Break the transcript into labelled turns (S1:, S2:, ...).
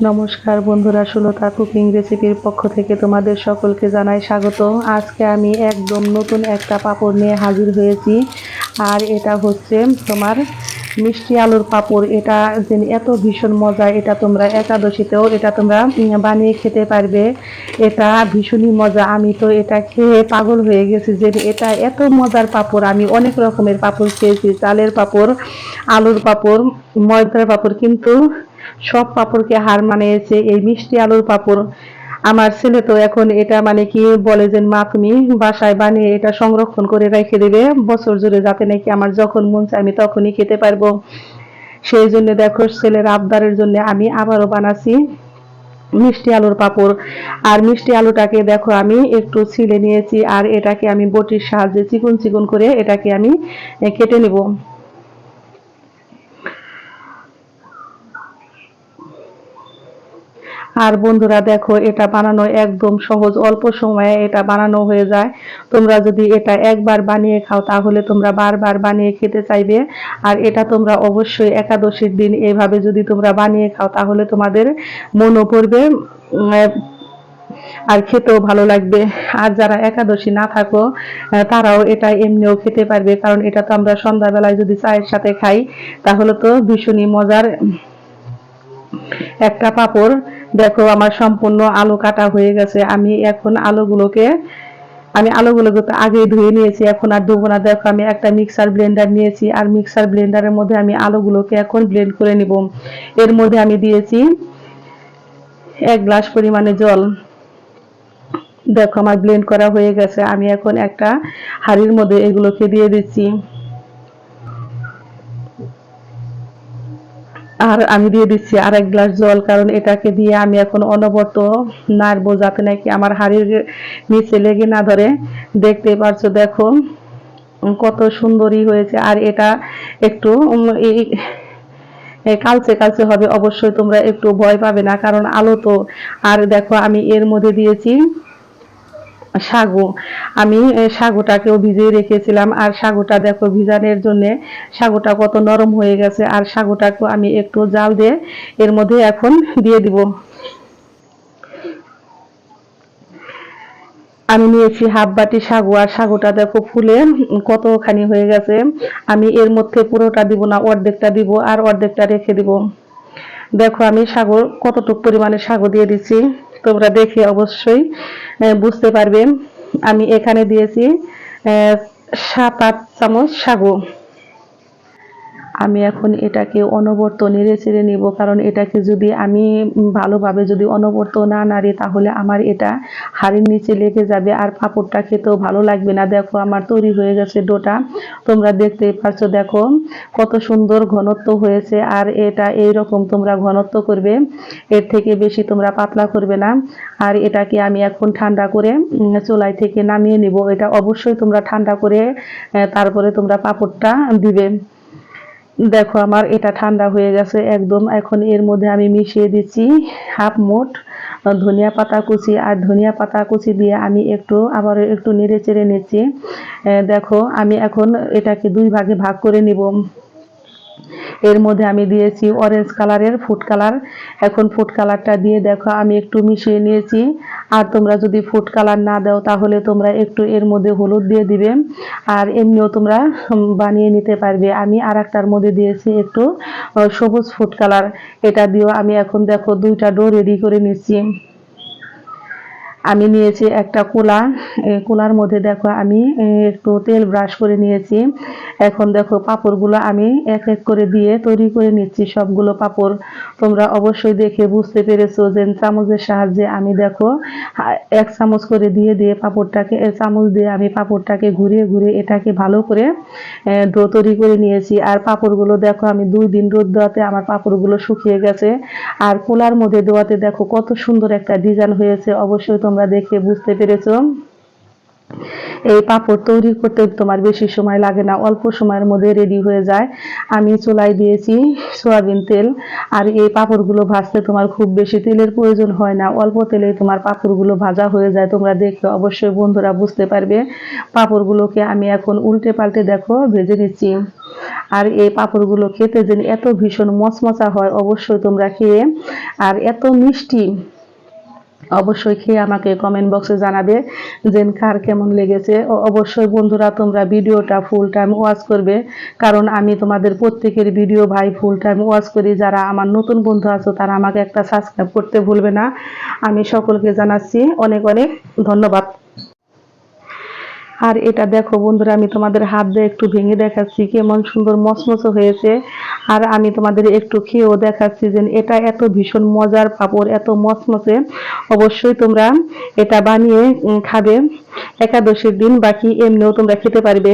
S1: নমস্কার বন্ধুরা, সুলতা কুকিং রেসিপির পক্ষ থেকে তোমাদের সকলকে জানাই স্বাগত। আজকে আমি একদম নতুন একটা পাপড় নিয়ে হাজির হয়েছি, আর এটা হচ্ছে তোমার মিষ্টি আলুর পাপড়। এটা যে এত ভীষণ মজা, এটা তোমরা একাদশীতেও এটা তোমরা বানিয়ে খেতে পারবে। এটা ভীষণই মজা। আমি তো এটা খেয়ে পাগল হয়ে গেছি যে এটা এত মজার পাপড়। আমি অনেক রকমের পাপড় খেয়েছি, চালের পাপড়, আলুর পাপড়, ময়দার পাপড়, কিন্তু সব পাপড়কে হার মানিয়েছে, এই মিষ্টি আলুর পাপড়। আমার ছেলে তো এখন এটা মানে কি বলে যে, মা, তুমি বাসায় বানিয়ে এটা সংরক্ষণ করে রেখে দেবে, বছর জুড়ে যাতে নাকি আমার যখন মন চায় আমি তখনই খেতে পারব। সেই জন্য দেখো ছেলের আবদারের জন্য আমি আবারও বানাচ্ছি মিষ্টি আলুর পাপড়। আর মিষ্টি আলুটাকে দেখো আমি একটু ছিলে নিয়েছি, আর এটাকে আমি বটির সাহায্যে চিকন চিকন করে এটাকে আমি কেটে নিব। আর বন্ধুরা দেখো, এটা বানানো একদম সহজ, অল্প সময়ে এটা বানানো হয়ে যায়। তোমরা যদি এটা একবার বানিয়ে খাও, তাহলে তোমরা বারবার বানিয়ে খেতে চাইবে। আর এটা তোমরা অবশ্যই একাদশীর দিন এভাবে যদি তোমরা বানিয়ে খাও, তাহলে তোমাদের মনও পড়বে আর খেতেও ভালো লাগবে। আর যারা একাদশী না থাকো তারাও এটা এমনিও খেতে পারবে, কারণ এটা তো আমরা সন্ধ্যাবেলায় যদি চায়ের সাথে খাই, তাহলে তো ভীষণই মজার একটা পাপড়। দেখো, আমার সম্পূর্ণ আলু কাটা হয়ে গেছে। আমি এখন আলুগুলোকে, আমি আলুগুলোকে তো আগেই ধুয়ে নিয়েছি, এখন আর ধুবো না। দেখো, আমি একটা মিক্সার ব্লেন্ডার নিয়েছি, আর মিক্সার ব্লেন্ডারের মধ্যে আমি আলুগুলোকে এখন ব্লেন্ড করে নিব। এর মধ্যে আমি দিয়েছি এক গ্লাস পরিমাণে জল। দেখো, আমার ব্লেন্ড করা হয়ে গেছে। আমি এখন একটা হাঁড়ির মধ্যে এগুলোকে দিয়ে দিচ্ছি। আর আমি দিয়ে দিচ্ছি আর এক গ্লাস জল, কারণ এটাকে দিয়ে আমি এখন অনবরত নাড়বো যাতে নাকি আমার হাড়ির নিচে লেগে না ধরে। দেখতে পারছ, দেখো কত সুন্দরই হয়েছে। আর এটা একটু কালচে কালচে হবে, অবশ্যই তোমরা একটু ভয় পাবে না, কারণ আলো তো। আর দেখো আমি এর মধ্যে দিয়েছি সাগু। আমি সাগুটাকেও ভিজিয়ে রেখেছিলাম। আর সাগুটা দেখো ভিজানোর জন্য সাগুটা কত নরম হয়ে গেছে। আর সাগুটাকেও আমি একটু জাল দিয়ে এর মধ্যে এখন দিয়ে দিব। আমি নিয়েছি হাফ বাটি সাগু। আর সাগুটা দেখো ফুলে কতখানি হয়ে গেছে। আমি এর মধ্যে পুরোটা দিব না, অর্ধেকটা দিব আর অর্ধেকটা রেখে দিব। দেখো আমি সাগু কতটুকু পরিমাণে সাগু দিয়ে দিচ্ছি। তোমরা দেখে অবশ্যই বুঝতে পারবে। আমি এখানে দিয়েছি সাত আট চামচ সাগু। আমি এখন এটাকে অনবর্ত নেড়ে চেড়ে নিব, কারণ এটাকে যদি আমি ভালোভাবে যদি অনবর্ত না নাড়ি, তাহলে আমার এটা হাড়ির নিচে লেগে যাবে আর পাঁপড়টা খেতেও ভালো লাগবে না। দেখো আমার তৈরি হয়ে গেছে ডোটা। তোমরা দেখতেই পারছ দেখো কত সুন্দর ঘনত্ব হয়েছে আর এটা এই রকম তোমরা ঘনত্ব করবে, এর থেকে বেশি তোমরা পাতলা করবে না। আর এটাকে আমি এখন ঠান্ডা করে চোলাই থেকে নামিয়ে নিব। এটা অবশ্যই তোমরা ঠান্ডা করে তারপরে তোমরা পাঁপড়টা দিবে। দেখো আমার এটা ঠান্ডা হয়ে গেছে একদম। এখন এর মধ্যে আমি মিশিয়ে দিচ্ছি হাফ মোট ধনিয়া পাতা কুচি। আর ধনিয়া পাতা কুচি দিয়ে আমি একটু আবার একটু নেড়ে চেড়ে নিচ্ছি। দেখো আমি এখন এটাকে দুই ভাগে ভাগ করে নিব। এর মধ্যে আমি দিয়েছি অরেঞ্জ কালারের ফুড কালার এখন ফুড কালারটা দিয়ে দেখো, আমি একটু মিশিয়ে নিয়েছি। আর তোমরা যদি ফুড কালার না দাও, তাহলে তোমরা একটু এর মধ্যে হলুদ দিয়ে দিবে। আর এমনিও তোমরা বানিয়ে নিতে পারবে। আমি আর একটার মধ্যে দিয়েছি একটু সবুজ ফুড কালার এটা দিয়েও আমি এখন দেখো দুইটা ডো রেডি করে নিচ্ছি। আমি নিয়েছি একটা কোলা। কোলার মধ্যে দেখো আমি একটু তেল ব্রাশ করে নিয়েছি। এখন দেখো পাপড়গুলো আমি এক এক করে দিয়ে তৈরি করে নিচ্ছি সবগুলো পাপড়। তোমরা অবশ্যই দেখে বুঝতে পেরেছ যে চামচের সাহায্যে আমি দেখো এক চামচ করে দিয়ে দিয়ে পাপড়টাকে চামচ দিয়ে আমি পাপড়টাকে ঘুরিয়ে ঘুরিয়ে এটাকে ভালো করে ডো তৈরি করে নিয়েছি। আর পাঁপড়গুলো দেখো আমি দুই দিন রোদ দেওয়াতে আমার পাঁপড়গুলো শুকিয়ে গেছে। আর কোলার মধ্যে দেওয়াতে দেখো কত সুন্দর একটা ডিজাইন হয়েছে। অবশ্যই তোমরা দেখে বুঝতে পেরেছ? এই পাঁপড় তৈরি করতে তোমার বেশি সময় লাগে না, অল্প সময়ের মধ্যে রেডি হয়ে যায়। আমি চুলায় দিয়েছি সয়াবিন তেল, আর এই পাঁপড়গুলো ভাজতে তোমার খুব বেশি তেলের প্রয়োজন হয় না। অল্প তেলে তোমার পাঁপড়গুলো ভাজা হয়ে যায়, তোমরা দেখলে অবশ্যই বন্ধুরা বুঝতে পারবে। পাঁপড়গুলোকে আমি এখন উল্টে পাল্টে দেখো, ভেজে নিচ্ছি। আর এই পাঁপড়গুলো খেতে যেন এত ভীষণ মচমচা হয়, অবশ্যই তোমরা খেয়ে, আর এত মিষ্টি অবশ্যই খেয়ে আমাকে কমেন্ট বক্সে জানাবে যে কার কেমন লেগেছে। অবশ্যই বন্ধুরা, তোমরা ভিডিওটা ফুল টাইম ওয়াচ করবে। কারণ আমি তোমাদের প্রত্যেকের ভিডিও ভাই ফুল টাইম ওয়াচ করি। যারা আমার নতুন বন্ধু আছো, তারা আমাকে একটা সাবস্ক্রাইব করতে ভুলবে না। আমি সকলকে জানাচ্ছি অনেক অনেক ধন্যবাদ। আর এটা দেখো বন্ধুরা, আমি তোমাদের হাত দিয়ে একটু ভেঙে দেখাচ্ছি, কেমন সুন্দর মচমচো হয়েছে। আর আমি তোমাদের একটু খেয়েও দেখাচ্ছি যে এটা এত ভীষণ মজার পাপড়, এত মচমচে। অবশ্যই তোমরা এটা বানিয়ে খাবে। একাদশীর দিন বাকি, এমনিও তোমরা খেতে পারবে।